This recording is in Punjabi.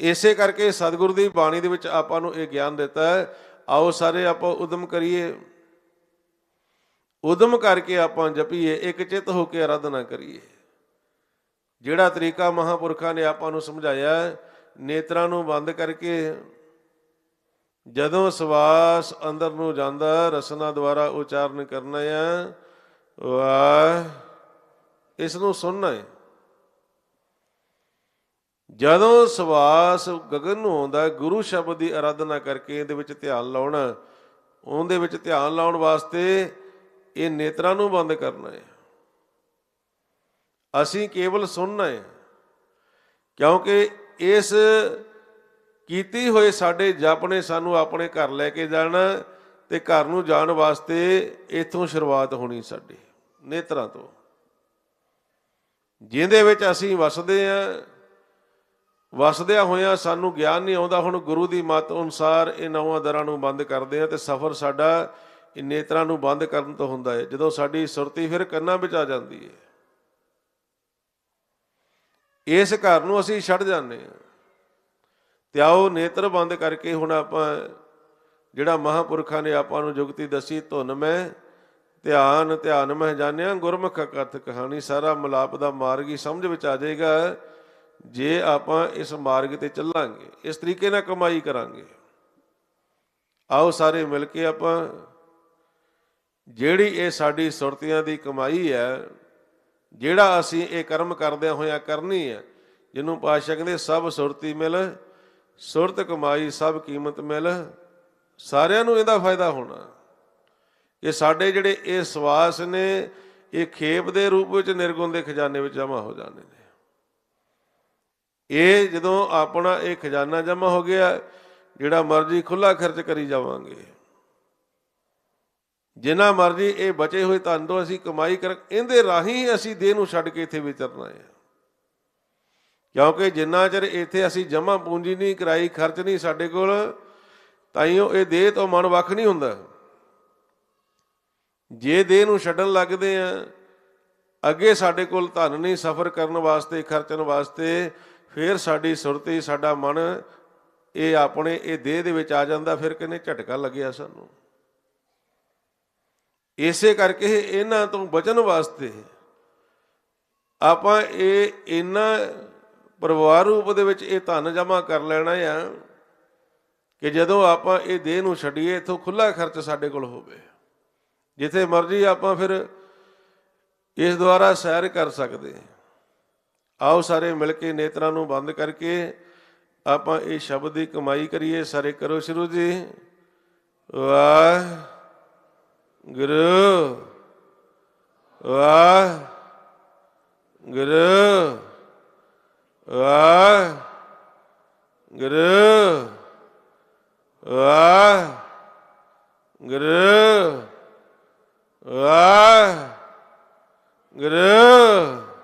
ਇਸੇ ਕਰਕੇ ਸਤਿਗੁਰੂ ਦੀ ਬਾਣੀ ਦੇ ਵਿੱਚ ਆਪਾਂ ਨੂੰ ਇਹ ਗਿਆਨ ਦਿੱਤਾ ਹੈ, ਆਓ ਸਾਰੇ ਆਪਾਂ ਉਦਮ ਕਰੀਏ। ਉਦਮ ਕਰਕੇ ਆਪਾਂ ਜਪੀਏ, ਇੱਕ ਚਿੱਤ ਹੋ ਕੇ ਆਰਾਧਨਾ ਕਰੀਏ। ਜਿਹੜਾ ਤਰੀਕਾ ਮਹਾਪੁਰਖਾਂ ਨੇ ਆਪਾਂ ਨੂੰ ਸਮਝਾਇਆ ਨੇਤਰਾਂ ਨੂੰ ਬੰਦ ਕਰਕੇ ਜਦੋਂ ਸਵਾਸ ਅੰਦਰ ਨੂੰ ਜਾਂਦਾ, ਰਸਨਾ ਦੁਆਰਾ ਉਚਾਰਨ ਕਰਨਾ ਹੈ, ਵਾਹ, ਇਸ ਨੂੰ ਸੁਣਨਾ ਹੈ। ਜਦੋਂ ਸਵਾਸ ਗਗਨ ਨੂੰ ਆਉਂਦਾ ਗੁਰੂ ਸ਼ਬਦ ਦੀ ਆਰਾਧਨਾ ਕਰਕੇ ਇਹਦੇ ਵਿੱਚ ਧਿਆਨ ਲਾਉਣਾ, ਉਹਦੇ ਵਿੱਚ ਧਿਆਨ ਲਾਉਣ ਵਾਸਤੇ ਇਹ ਨੇਤਰਾਂ ਨੂੰ ਬੰਦ ਕਰਨਾ ਹੈ। ਅਸੀਂ ਕੇਵਲ ਸੁਣਨਾ ਹੈ, ਕਿਉਂਕਿ ਇਸ ਕੀਤੀ ਹੋਏ ਸਾਡੇ ਜਪ ਨੇ ਸਾਨੂੰ ਆਪਣੇ ਘਰ ਲੈ ਕੇ ਜਾਣਾ ਤੇ ਘਰ ਨੂੰ ਜਾਣ ਵਾਸਤੇ ਇਥੋਂ ਸ਼ੁਰੂਆਤ ਹੋਣੀ ਸਾਡੀ ਨੇਤਰਾਂ ਤੋਂ। ਜਿਹਦੇ ਵਿੱਚ ਅਸੀਂ ਵਸਦੇ ਆਂ ਵਸਦਿਆਂ ਹੋਇਆਂ ਸਾਨੂੰ ਗਿਆਨ ਨਹੀਂ ਆਉਂਦਾ। ਹੁਣ ਗੁਰੂ ਦੀ ਮੱਤ ਅਨੁਸਾਰ ਇਹ ਨਵਾਂ ਦਰਾਂ ਨੂੰ ਬੰਦ ਕਰਦੇ ਆ ਤੇ ਸਫ਼ਰ ਸਾਡਾ ਇਹ ਨੇਤਰਾਂ ਨੂੰ ਬੰਦ ਕਰਨ ਤੋਂ ਹੁੰਦਾ ਹੈ। ਜਦੋਂ ਸਾਡੀ ਸੁਰਤੀ ਫਿਰ ਕੰਨਾਂ ਵਿੱਚ ਆ ਜਾਂਦੀ ਹੈ। ਇਸ ਘਰ ਨੂੰ ਅਸੀਂ ਛੱਡ ਜਾਂਦੇ ਹਾਂ। ਤੇ ਆਓ ਨੇਤਰ ਬੰਦ ਕਰਕੇ ਹੁਣ ਆਪਾਂ ਜਿਹੜਾ ਮਹਾਪੁਰਖਾਂ ਨੇ ਆਪਾਂ ਨੂੰ ਜੁਗਤੀ ਦੱਸੀ, ਧੁਨ ਮੈਂ, ਧਿਆਨ ਧਿਆਨ ਮਹਿ ਜਾਣਿਆ, ਗੁਰਮੁਖ ਕਥ ਕਹਾਣੀ, ਸਾਰਾ ਮਲਾਪ ਦਾ ਮਾਰਗ ਹੀ ਸਮਝ ਵਿੱਚ ਆ ਜਾਏਗਾ। ਜੇ ਆਪਾਂ ਇਸ ਮਾਰਗ ਤੇ ਚੱਲਾਂਗੇ, ਇਸ ਤਰੀਕੇ ਨਾਲ ਕਮਾਈ ਕਰਾਂਗੇ। ਆਓ ਸਾਰੇ ਮਿਲ ਕੇ ਆਪਾਂ ਜਿਹੜੀ ਇਹ ਸਾਡੀ ਸੁਰਤੀਆਂ ਦੀ ਕਮਾਈ ਹੈ, ਜਿਹੜਾ ਅਸੀਂ ਇਹ ਕਰਮ ਕਰਦਿਆਂ ਹੋਇਆਂ ਕਰਨੀ ਹੈ, ਜਿਹਨੂੰ ਪਾਤਸ਼ਾਹ ਕਹਿੰਦੇ ਸਭ ਸੁਰਤੀ ਮਿਲ, ਸੁਰਤ ਕਮਾਈ ਸਭ ਕੀਮਤ ਮਿਲ, ਸਾਰਿਆਂ ਨੂੰ ਇਹਦਾ ਫਾਇਦਾ ਹੋਣਾ। ਇਹ ਸਾਡੇ ਜਿਹੜੇ ਇਹ ਸਵਾਸ ਨੇ, ਇਹ ਖੇਪ ਦੇ ਰੂਪ ਵਿੱਚ ਨਿਰਗੁਣ ਦੇ ਖਜ਼ਾਨੇ ਵਿੱਚ ਜਮ੍ਹਾਂ ਹੋ ਜਾਂਦੇ ਨੇ। ਇਹ ਜਦੋਂ ਆਪਣਾ ਇਹ ਖਜ਼ਾਨਾ ਜਮ੍ਹਾਂ ਹੋ ਗਿਆ, ਜਿਹੜਾ ਮਰਜ਼ੀ ਖੁੱਲਾ ਖਰਚ ਕਰੀ ਜਾਵਾਂਗੇ। ਜਿੰਨਾ ਮਰਜ਼ੀ ਇਹ ਬਚੇ ਹੋਏ ਧਨ ਤੋਂ ਅਸੀਂ ਕਮਾਈ ਕਰ, ਇਹਦੇ ਰਾਹੀਂ ਅਸੀਂ ਦੇਹ ਨੂੰ ਛੱਡ ਕੇ ਇੱਥੇ ਵਿਚਰਨਾ ਹੈ। ਕਿਉਂਕਿ ਜਿੰਨਾ ਚਿਰ ਇੱਥੇ ਅਸੀਂ ਜਮ੍ਹਾਂ ਪੂੰਜੀ ਨਹੀਂ ਕਰਾਈ, ਖਰਚ ਨਹੀਂ ਸਾਡੇ ਕੋਲ ਤਾਈਓ ਇਹ ਦੇਹ ਤੋਂ ਮਨ ਵੱਖ ਨਹੀਂ ਹੁੰਦਾ। ਜੇ ਦੇਹ ਨੂੰ ਛੱਡਣ ਲੱਗਦੇ ਆ, ਅੱਗੇ ਸਾਡੇ ਕੋਲ ਧਨ ਨਹੀਂ, ਸਫ਼ਰ ਕਰਨ ਵਾਸਤੇ, ਖਰਚਣ ਵਾਸਤੇ ਫਿਰ ਸਾਡੀ ਸੁਰਤੀ, ਸਾਡਾ ਮਨ, ਇਹ ਆਪਣੇ, ਇਹ ਦੇਹ ਦੇ ਵਿੱਚ ਆ ਜਾਂਦਾ, ਫਿਰ ਕਿਨੇ ਝਟਕਾ ਲੱਗਿਆ ਸਾਨੂੰ ਇਸੇ ਕਰਕੇ ਇਹਨਾਂ ਤੋਂ ਬਚਣ ਵਾਸਤੇ ਆਪਾਂ ਇਹ ਇਹਨਾਂ ਪਰਿਵਾਰ ਰੂਪ ਦੇ ਵਿੱਚ ਇਹ ਧਨ ਜਮਾ ਕਰ ਲੈਣਾ ਆ ਕਿ ਜਦੋਂ ਆਪਾਂ ਇਹ ਦੇਹ ਨੂੰ ਛੱਡੀਏ, ਇਥੋਂ ਖੁੱਲਾ ਖਰਚ ਸਾਡੇ ਕੋਲ ਹੋਵੇ ਜਿੱਥੇ ਮਰਜ਼ੀ ਆਪਾਂ ਫਿਰ ਇਸ ਦੁਆਰਾ ਸੈਰ ਕਰ ਸਕਦੇ ਹਾਂ। ਆਓ ਸਾਰੇ ਮਿਲ ਕੇ ਨੇਤਰਾਂ ਨੂੰ ਬੰਦ ਕਰਕੇ ਆਪਾਂ ਇਹ ਸ਼ਬਦ ਦੀ ਕਮਾਈ ਕਰੀਏ। ਸਾਰੇ ਕਰੋ ਸ਼ੁਰੂ ਜੀ। ਵਾਹ ਗੁਰੂ ਵਾਹ ਗੁਰੂ ਵਾਹ ਗੁਰੂ ਵਾਹ ਗੁਰੂ ਵਾਹ ਗੁਰੂ